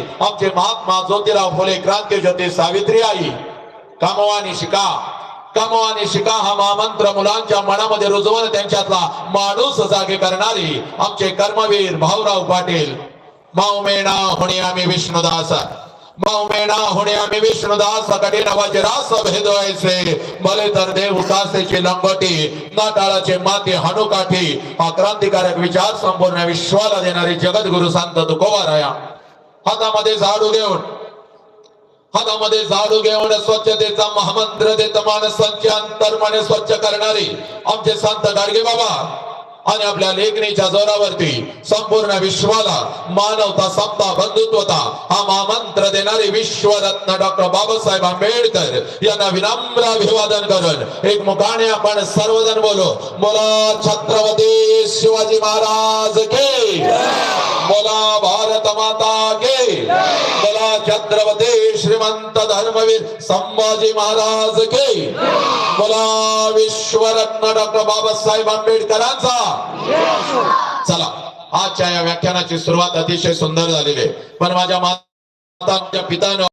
आमचे महात्मा ज्योतिराव फुले क्रांती ज्योती सावित्री आई कामवानी शिका कामवानी शिका हा महामंत्र मुलांच्या मनामध्ये रुजवून त्यांच्यातला माणूस जागे करणारी आमचे कर्मवीर भाऊराव पाटील. माऊमेणा होणे आम्ही विष्णुदास. माऊमेणा होणे आम्ही विष्णुदास. कठीण वज्रास भेदवायचे. भले तर देव उदासेची लंगोटी नाटाळाचे माती हनुकाठी हा क्रांतिकारक विचार संपूर्ण विश्वाला देणारे जगद्गुरु संत तुकोबाराया. हातामध्ये झाडू घेऊन हातामध्ये झाडू घेऊन स्वच्छतेचा महामंत्र देत माणसांचे अंतर्मने स्वच्छ करणारे आमचे संत गाडगे बाबा आणि आपल्या लेखणीच्या जोरावरती संपूर्ण विश्वाला मानवता समता बंधुत्वता हा महामंत्र देणारे विश्वरत्न डॉक्टर बाबासाहेब आंबेडकर यांना विनम्र अभिवादन करून एक मुखाने आपण सर्वजण बोलो बोला छत्रपती शिवाजी महाराज के बोला भारत माता के बोला छत्रपती श्रीमंत धर्मवीर संभाजी महाराज के. बोला विश्वरत्न डॉक्टर बाबासाहेब आंबेडकरांचा. चला आजच्या या व्याख्यानाची सुरुवात अतिशय सुंदर झालेली आहे. पण माझ्या माता माझ्या पितानं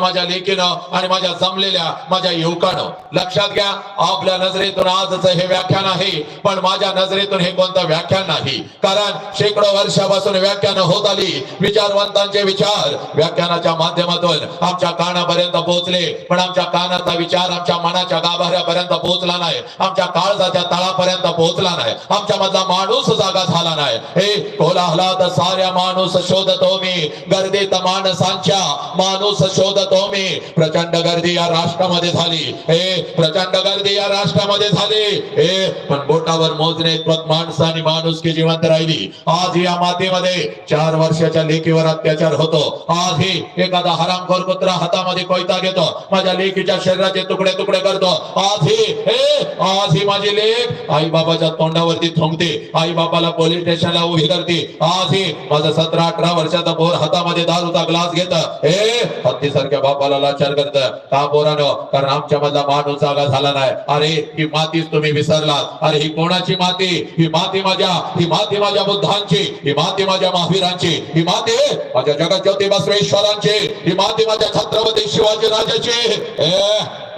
माझ्या लेखीनं आणि माझ्या जमलेल्या माझ्या युवकानं लक्षात घ्या आपल्या नजरेतून आजच हे व्याख्यान आहे पण माझ्या नजरेतून हे कोणतं व्याख्यान नाही. कारण शेकडो वर्षापासून व्याख्यान होत आली. विचारवंतांचे विचार व्याख्यानाच्या माध्यमातून आमच्या कानापर्यंत पोहोचले पण आमच्या कानाचा विचार आमच्या मनाच्या गाभाऱ्यापर्यंत पोहोचला नाही. आमच्या काळजाच्या तळापर्यंत पोहोचला नाही. आमच्या मधला माणूस जागा झाला नाही. हे कोलाहलात साऱ्या माणूस शोधतो मी. गर्दीत माणसांच्या माणूस शोधतो मी प्रचंड गर्दी या राष्ट्रामध्ये झाली. हे प्रचंड गर्दी या राष्ट्रामध्ये झाली. हे पण बोटावर मोजणे माणसं आणि माणूस की जिवंत राहिली. आज या मातीमध्ये चार वर्षाच्या लेकीवर अत्याचार होतो. आज ही एखादा हरामखोर कुत्रा हातामध्ये कोयता घेतो. माझ्या लेकीच्या शरीराचे तुकडे तुकडे करतो. आज ही हे आज ही माझी लेख आई बाबाच्या तोंडावरती थोंबते आई बाबाला पोलीस स्टेशनला उभी करते. आज ही माझा सतरा अठरा वर्षाचा बोर हातामध्ये दारूचा ग्लास घेत. हे हत्तीसारख्या सारख्या बापाला लाचार करत. का पोरानो? कारण आमच्या मधला माणूस जागा झाला नाही. अरे ही मातीच तुम्ही विसरलात. अरे ही कोणाची माती? ही माती माझ्या. ही माती माझ्या बुद्धांची. ही माती माझ्या महावीरांची. ही माती माझ्या जगत ज्योती बसवेश्वरांची ही माती माझ्या छत्रपती शिवाजी राजाची.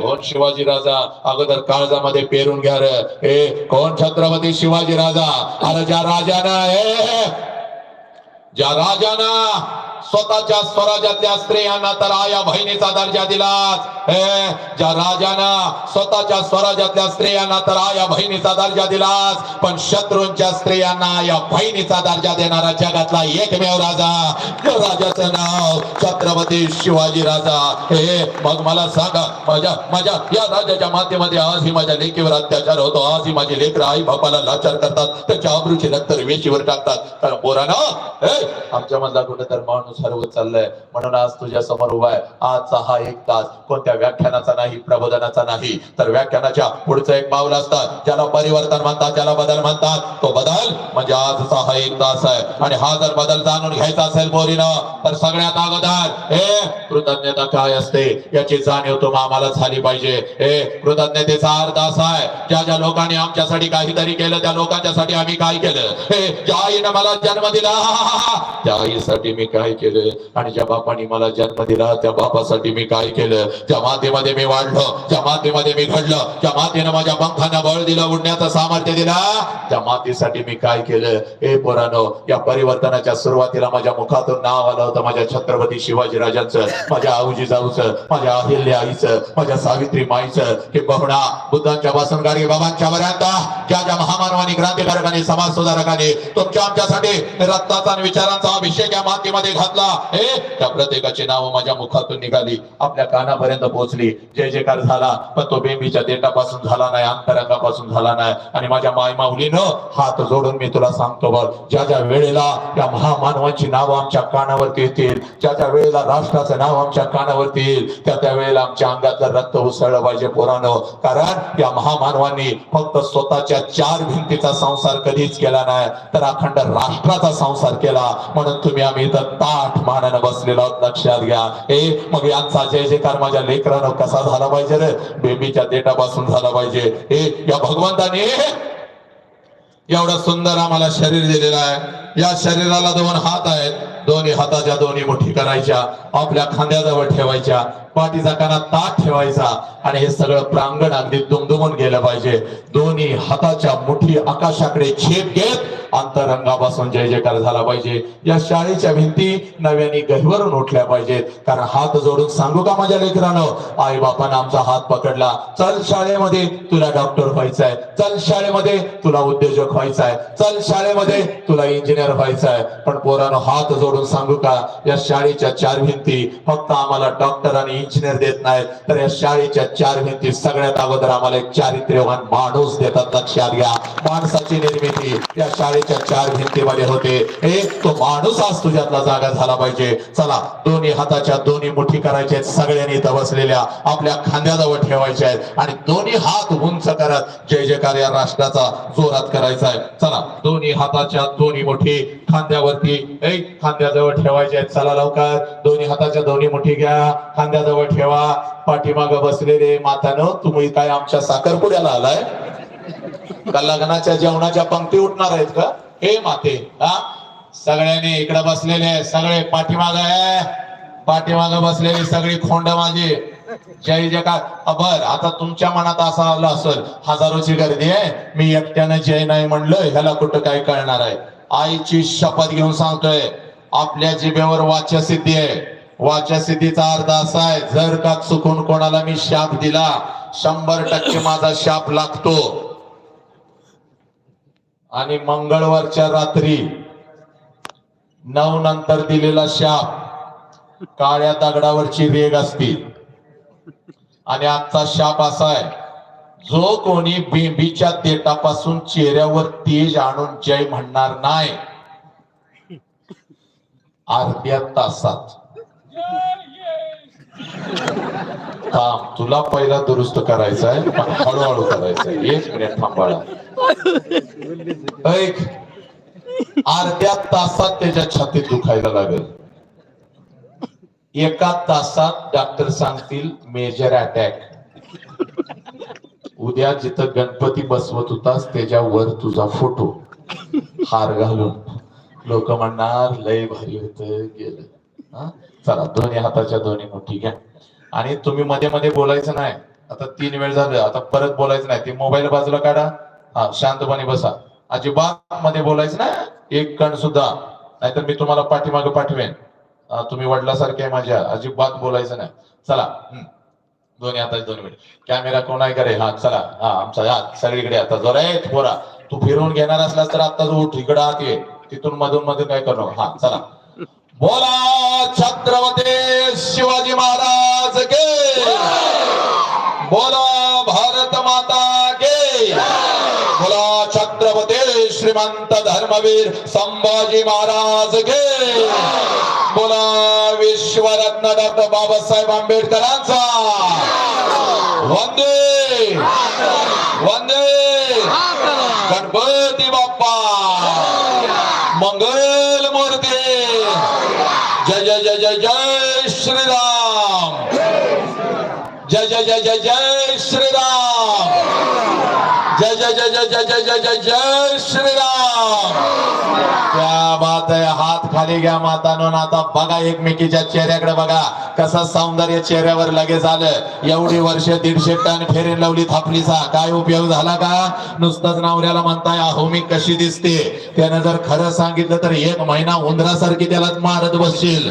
कोण शिवाजी राजा? अगोदर काळजामध्ये पेरून घ्या रे. कोण छत्रपती शिवाजी राजा? अरे ज्या राजाना ज्या राजाना स्वतःच्या स्वराज्यातल्या स्त्रियांना तर आया बहिणीचा दर्जा दिलाच हे ज्या राजाना स्वतःच्या स्वराज्यातल्या स्त्रियांना तर आया बहिणीचा दर्जा दिलास पण शत्रूंच्या स्त्रियांना आया बहिणीचा दर्जा देणारा जगातला एकमेव राजा राजाचं नाव छत्रपती शिवाजी राजा. हे मग मला सांगा माझ्या माझ्या या राजाच्या मातेमध्ये आज ही माझ्या लेकीवर अत्याचार होतो. आज ही माझी लेकर आई बापाला लाचार करतात. त्याच्या आबरूची रक्त वेशीवर टाकतात. कारण पोरानं हे आमच्या मधला कुठे तर माणूस माणूस हरवत चाललाय. म्हणून आज तुझ्या समोर उभा आहे. आजचा हा एक तास कोणत्या व्याख्यानाचा नाही प्रबोधनाचा नाही. तर व्याख्यानाच्या पुढचं एक पाऊल असतात ज्याला परिवर्तन म्हणतात ज्याला बदल म्हणतात तो बदल म्हणजे आजचा हा एक तास आहे. आणि हा जर बदल जाणून घ्यायचा असेल पोरीनं तर सगळ्यात अगोदर हे कृतज्ञता काय असते? याची जाणीव तुम्हा आम्हाला झाली पाहिजे. हे कृतज्ञतेचा अर्थ असा आहे ज्या ज्या लोकांनी आमच्यासाठी काहीतरी केलं त्या लोकांच्यासाठी आम्ही काय केलं? हे ज्या आईनं मला जन्म दिला त्या आईसाठी मी काय केलं. आणि ज्या बापाने मला जन्म दिला त्या बापासाठी मी काय केलं? ज्या मातेमध्ये मी वाढलो ज्या मातेमध्ये मी घडलो ज्या मातेनं माझ्या पंखांना बळ दिलं उडण्याचं सामर्थ्य दिला त्या मातेसाठी मी काय केलं? हे पोरानो या परिवर्तनाच्या सुरुवातीला माझ्या मुखातून नाव आलं होतं माझ्या छत्रपती शिवाजी राजांचं माझ्या आऊजी जाऊचं माझ्या अहिल्या आईचं माझ्या सावित्री माईचं हे बहुणा बुद्धांच्या पासून गाडी बाबांच्या पर्यंत ज्या ज्या महामानवानी क्रांतिकारकांनी समाज सुधारकांनी तुमच्या आमच्यासाठी रक्ताचा आणि विचारांचा अभिषेक या मातीमध्ये घातला हे त्या प्रत्येकाची नावं माझ्या मुखातून निघाली. आपल्या कानापर्यंत पोहोचली. जय जयकार झाला. पण तो बेंबीच्या देटापासून झाला नाही अंतरंगापासून झाला नाही. आणि माझ्या माय माऊलीनं हात जोडून मी तुला सांगतो बघ ज्या ज्या वेळेला त्या महामानवांची नावं आमच्या कानावरती येतील ज्या ज्या वेळेला राष्ट्राचं नाव आमच्या कानावरती येईल त्या त्या वेळेला आमच्या अंगातलं रक्त उसळलं पाहिजे पोरानं. कारण या महामानवांनी फक्त स्वतःच्या चार भिंतीचा संसार कधीच केला नाही तर अखंड राष्ट्राचा संसार केला. म्हणून तुम्ही आम्ही इथं आठ मानानं बसलेला लक्षात घ्या. हे मग यांचा जय जयकार माझ्या लेकरानं कसा झाला पाहिजे रे? बेबीच्या देठापासून झाला पाहिजे. हे या भगवंताने एवढं सुंदर आम्हाला शरीर दिलेलं आहे. या शरीराला दोन हात आहेत. दोन्ही हाताच्या दोन्ही मुठी करायच्या. आपल्या खांद्याजवळ ठेवायच्या. पाठीचा कानात ताट ठेवायचा. आणि हे सगळं प्रांगण अगदी दुमदुमून गेलं पाहिजे. दोन्ही हाताच्या मुठी आकाशाकडे छेप घेत अंतरंगापासून जय जयकार झाला पाहिजे. या शाळेच्या भिंती नव्याने गहिवरून उठल्या पाहिजेत. कारण हात जोडून सांगू का माझ्या लेकरानं? आई बापानं आमचा हात पकडला. चल शाळेमध्ये तुला डॉक्टर व्हायचंय. चल शाळेमध्ये तुला उद्योजक व्हायचाय. चल शाळेमध्ये तुला इंजिनियर व्हायचंय. पण पोरानं हात जोडून सांगू का या शाळेच्या चार भिंती फक्त आम्हाला डॉक्टर आणि इंजिनियर देत नाहीत. तर या शाळेच्या चार भिंती सगळ्यात अगोदर आम्हाला एक चारित्र्यवान माणूस देतात. लक्षात घ्या. माणसाची निर्मिती या शाळेच्या चार भिंतीमध्ये होते. एक तो माणूस आज तुझ्यातला जागा झाला पाहिजे. चला दोन्ही हाताच्या दोन्ही मुठी करायच्या सगळ्यांनी इथं बसलेल्या आपल्या खांद्याजवळ ठेवायच्या आहेत. आणि दोन्ही हात उंच करत जय जयकार या राष्ट्राचा जोरात करायचा आहे. चला दोन्ही हाताच्या दोन्ही मुठी खांद्यावरती एक खांद्याजवळ ठेवायचे आहेत. चला लवकर. दोन्ही हाताच्या दोन्ही मुठी घ्या. खांद्याजवळ ठेवा. पाठीमाग बसलेले मातानं तुम्ही काय आमच्या साखरपुड्याला आलाय? का लग्नाच्या जेवणाच्या पंक्ती उठणार आहेत का? हे माते हा? सगळ्यांनी इकडे बसलेले सगळे पाठीमाग आहे. पाठीमाग बसलेली सगळी खोंड माझी. जय जगात अ, बर आता तुमच्या मनात असं आलं असेल हजारोची गर्दी आहे. मी एकट्यानं जय नाही म्हणलं ह्याला कुठं काय कळणार आहे? आईची शपथ घेऊन सांगतोय आपल्या जिभेवर वाच्यसिद्धी आहे. वाच्यसिद्धीचा अर्थ असा आहे जर का चुकून कोणाला मी शाप दिला शंभर टक्के माझा शाप लागतो. आणि मंगळवारच्या रात्री नऊ नंतर दिलेला शाप काळ्या दगडावरची रेग असती. आणि आजचा शाप असा आहे जो कोणी बेंबीच्या तेटापासून चेहऱ्यावर तेज आणून जय म्हणणार नाही अर्ध्या तासात. थांब तुला पहिला दुरुस्त करायचा आहे पण हळूहळू करायचं आहे. एक मिनिट थांबाळा ऐक अर्ध्या तासात त्याच्या छातीत दुखायला लागेल. एका तासात डॉक्टर सांगतील मेजर अटॅक. उद्या जिथं गणपती बसवत होतास त्याच्यावर तुझा फोटो. हार घालून. लोक म्हणणार लय भारी होत गेलं. चला दोन्ही हाताच्या दोन्ही मोठी घ्या. आणि तुम्ही मध्ये मध्ये बोलायचं नाही. आता तीन वेळ झालं आता परत बोलायचं नाही. ते मोबाईल बाजूला काढा. हा शांतपणे बसा. अजिबात मध्ये बोलायचं नाही. एक कण सुद्धा. नाहीतर मी तुम्हाला पाठीमागे पाठवेन. तुम्ही वडिलासारखे माझ्या. अजिबात बोलायचं नाही. चला हम्म. दोन्ही हाताचे दोन्ही मिनिट. कॅमेरा कोण आहे करे हा चला. हा आमचा हात सगळीकडे आता जोरा आहे पोरा. तू फिरवून घेणार असलास तर आता उठ इकडे आत ये. तिथून मधून मधून काय करू हा चला. बोला छत्रपती शिवाजी महाराज के. बोला भारत माता के. बोला छत्रपती श्रीमंत धर्मवीर संभाजी महाराज के. बोला विश्वरत्न बाबासाहेब आंबेडकरांचा वंदे वंदे गणपती बाप्पा मंगल मूर्ती जय जय जय जय जय श्रीराम जय जय जय जय जय श्रीराम जय जय जय जय जय जय जय जय जय श्रीराम क्या बात आहे हात खाली घ्या मातानो आता बघा एकमेकीच्या चेहऱ्याकडे बघा। कसं सौंदर्य चेहऱ्यावर लगेच आलं? एवढी वर्ष दीडशे टन फेरीन लावली थापलीचा. काय उपयोग झाला का? नुसतंच नवऱ्याला म्हणताय अहो मी कशी दिसते? त्यानं जर खरं सांगितलं तर एक महिना उंदरासारखी त्याला मारत बसशील.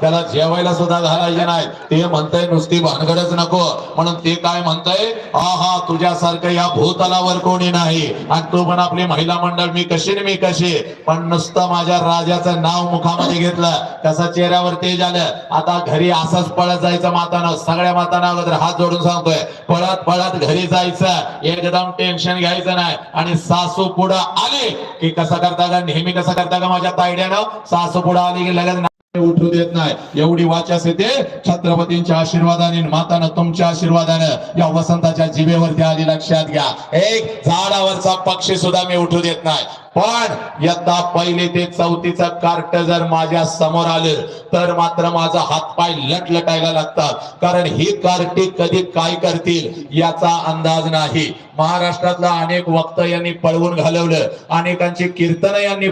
त्याला जेवायला सुद्धा घालायचे नाही. ते म्हणताय नुसती भानगडच नको. म्हणून ते काय म्हणताय? हा हा तुझ्यासारखं या भूतलावर कोणी नाही. आणि तू पण आपली महिला मंडळ मी कशी मी कशी. पण नुसतं माझ्या राजाचं नाव मुखामध्ये घेतलं. कसं चेहऱ्यावर तेज आलं. आता घरी असंच पळत जायचं मातानं सगळ्या माताना अगोदर हात जोडून सांगतोय पळत पळत घरी जायचं. एकदम टेन्शन घ्यायचं नाही. आणि सासू पुढं आले की कसं करता का नेहमी कसं करता का माझ्या तायड्यानं? सासू पुढं आली की लगेच उठू देत नाही. एवढी वाचास येते छत्रपतींच्या आशीर्वादाने मातानं तुमच्या आशीर्वादानं या वसंताच्या जिभेवरती आली लक्षात घ्या. एक झाडावरचा पक्षी सुद्धा मी उठू देत नाही. पण यत्ता पहिले ते चौथीचं कार्ट जर माझ्यासमोर आलं तर मात्र माझा हातपाय लटलटायला लागतात. कारण ही कार्टी कधी काय करतील याचा अंदाज नाही. महाराष्ट्रातला अनेक वक्त यांनी पळवून घालवलं अनेकांची कीर्तन यांनी